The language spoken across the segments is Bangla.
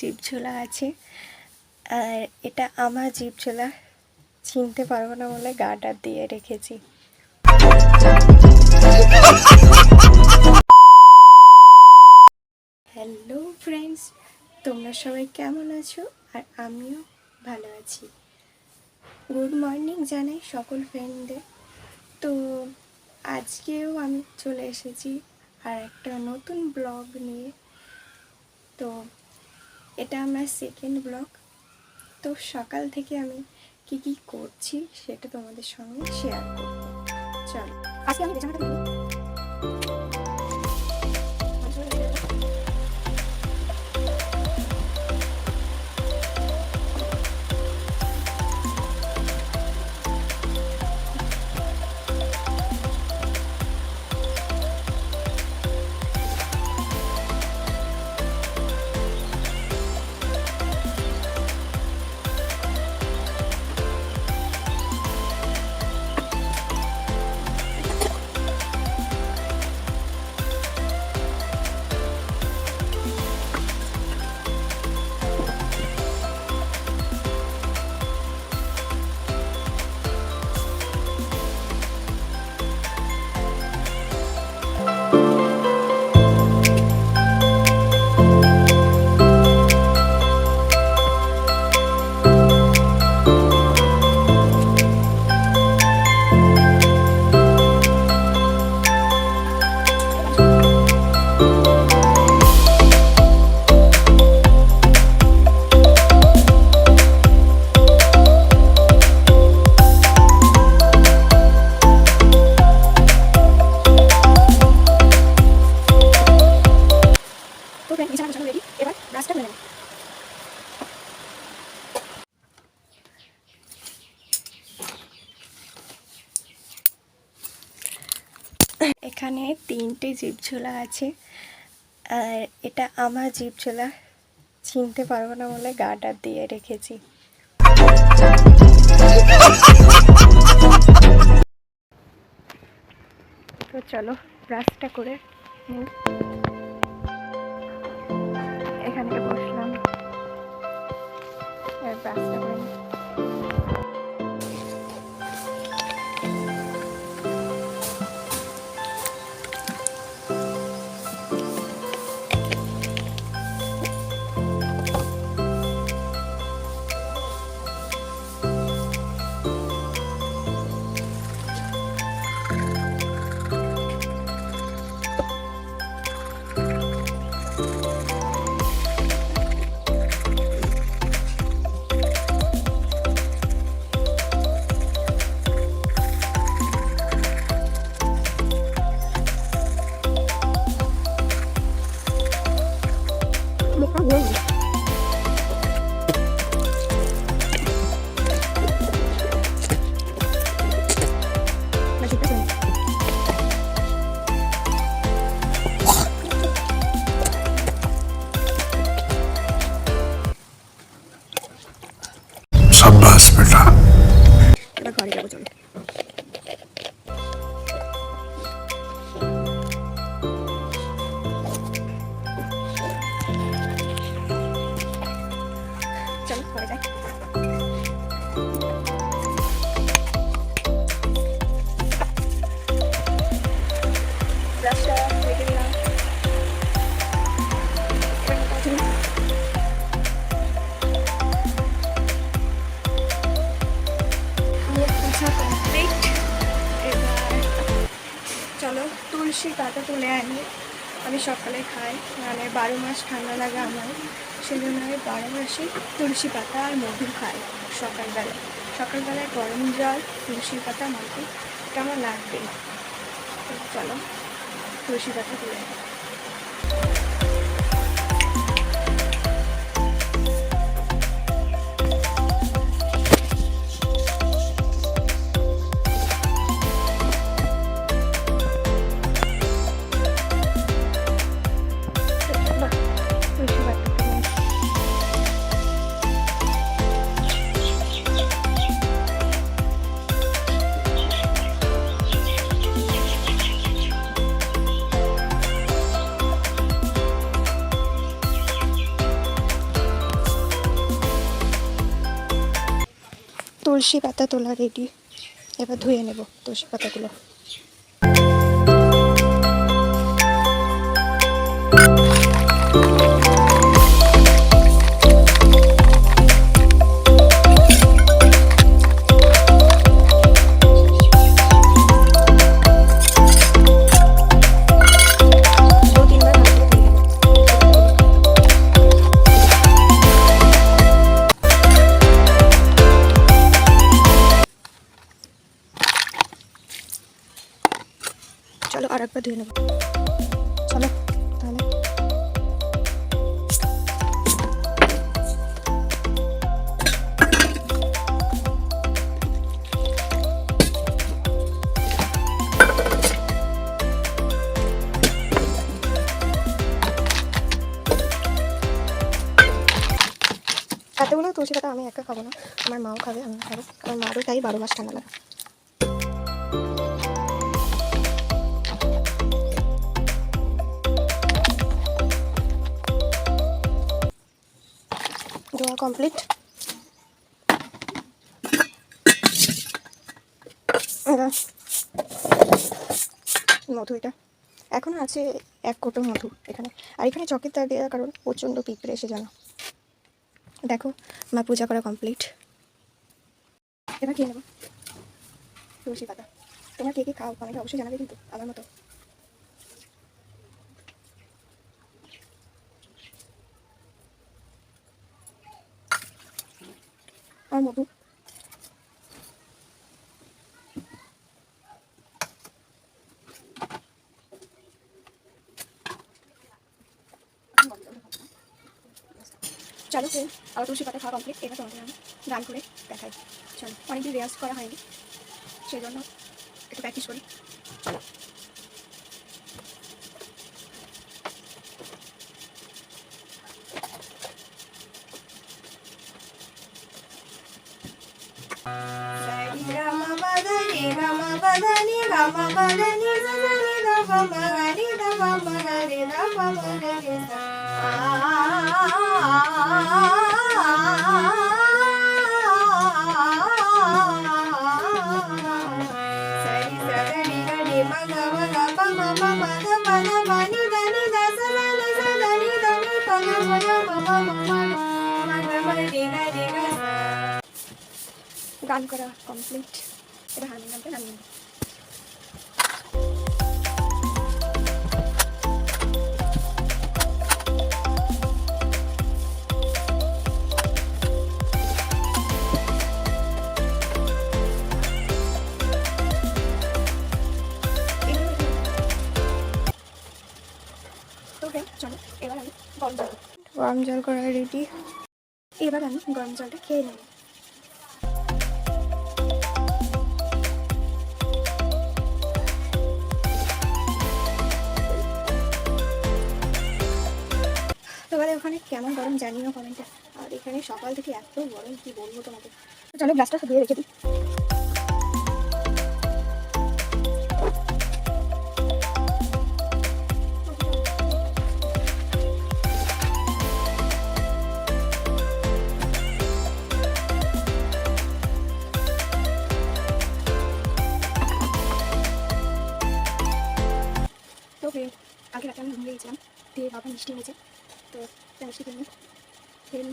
জীবঝোলা আছে। আর এটা আমার জীবঝোলা। চিনতে পারব না বলে গাটা দিয়ে রেখেছি। হ্যালো ফ্রেন্ডস তোমরা সবাই কেমন আছো? আর আমিও ভালো আছি। গুড মর্নিং জানাই সকল ফ্রেন্ডদের তো আজকেও আমি চলে এসেছি আর একটা নতুন ব্লগ নিয়ে। তো এটা আমার সেকেন্ড ব্লগ তো সকাল থেকে আমি কি কি করছি সেটা তোমাদের সঙ্গে শেয়ার করব। চলো। আজকে আমি তিনটে জীবঝোলা আছে। আর এটা আমার জীবঝোলা। চিনতে পারব না বলে গাটা দিয়ে রেখেছি। তো চলো ব্রাশটা করে এখানে বসলাম। ব্রাশটা করে 还可以 সকালে খাই মানে বারো মাস ঠান্ডা লাগে আমার। সেই জন্য আমি বারো মাসে তুলসী পাতা আর মধু খাই সকালবেলা। সকালবেলায় গরম জল, তুলসী পাতা মধু এটা আমার লাগবে চলো, তুলসী পাতা তুলে তুলসী পাতা তোলা রেডি এবার ধুয়ে নেব তুলসী পাতাগুলো। খাব না। আমার মাও খাবে আমি খাব। আমার মারও তাই বারো মাস ঠান্ডা লাগে। ধোয়া কমপ্লিট মধু এটা। এখনও আছে এক কোটো মধু এখানে। আর এখানে চকের তার দেওয়ার কারণ প্রচণ্ড পিঁপড়ে এসে জানো। দেখো, আমার পূজা করা কমপ্লিট এবার খেয়ে নেব। তুলসী পাতা। তোমরা কে কে খাও কমেন্টে অবশ্যই জানাবে কিন্তু, আমার মতো। আর মধু। চলো ফ্রেন্ড আবার তুলসী পাতা খাওয়া কমপ্লিট এবার তোমাদের আমি গান করে দেখাই। চলো, অনেকদিন রেয়াজ করা হয়নি সেই জন্য একটু প্র্যাকটিস করি। চলো। Rama গান করা কমপ্লিট এবার হারমোনিয়ামটা নামিয়ে চলো এবার আমি গরম জল। গরম জল করা রেডি এবার আমি গরম জলটা খেয়ে নেব। তোমাদের ওখানে কেমন গরম জানিও কমেন্টে। আর এখানে সকাল থেকে এত গরম কি বলব তোমাদের চলো গ্লাসটা দিয়ে রেখে দিই। গেছিলাম দিয়ে বাবা মিষ্টি হয়েছে। তো মিষ্টি কিনে খেয়ে।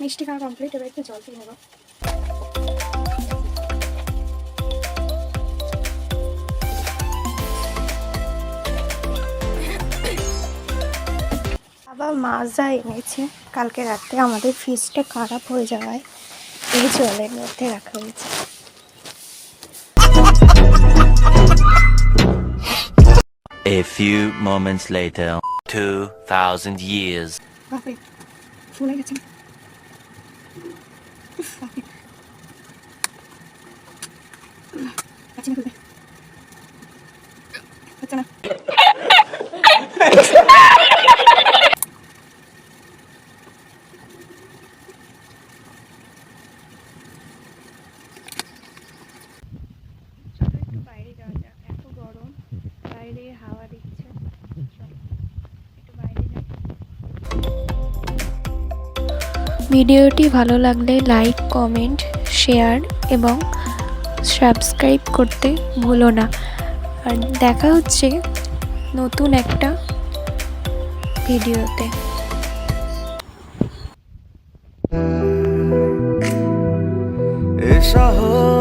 মিষ্টি খাওয়া কমপ্লিট এবার একটু জল খেয়ে নেব। বাবা মাজা এনেছে কালকে রাতে আমাদের ফ্রিজটা খারাপ হয়ে যাওয়ায় এই জলের মধ্যে রাখা হয়েছে A few moments later, 2,000 years. বাপরে ফুলে গেছে উফ, বাপরে। উম, পাচ্ছি না খুলতে। হচ্ছে না ভিডিওটি ভালো লাগলে লাইক, কমেন্ট, শেয়ার এবং সাবস্ক্রাইব করতে ভুলো না। আর দেখা হচ্ছে নতুন একটা ভিডিওতে। এ শহর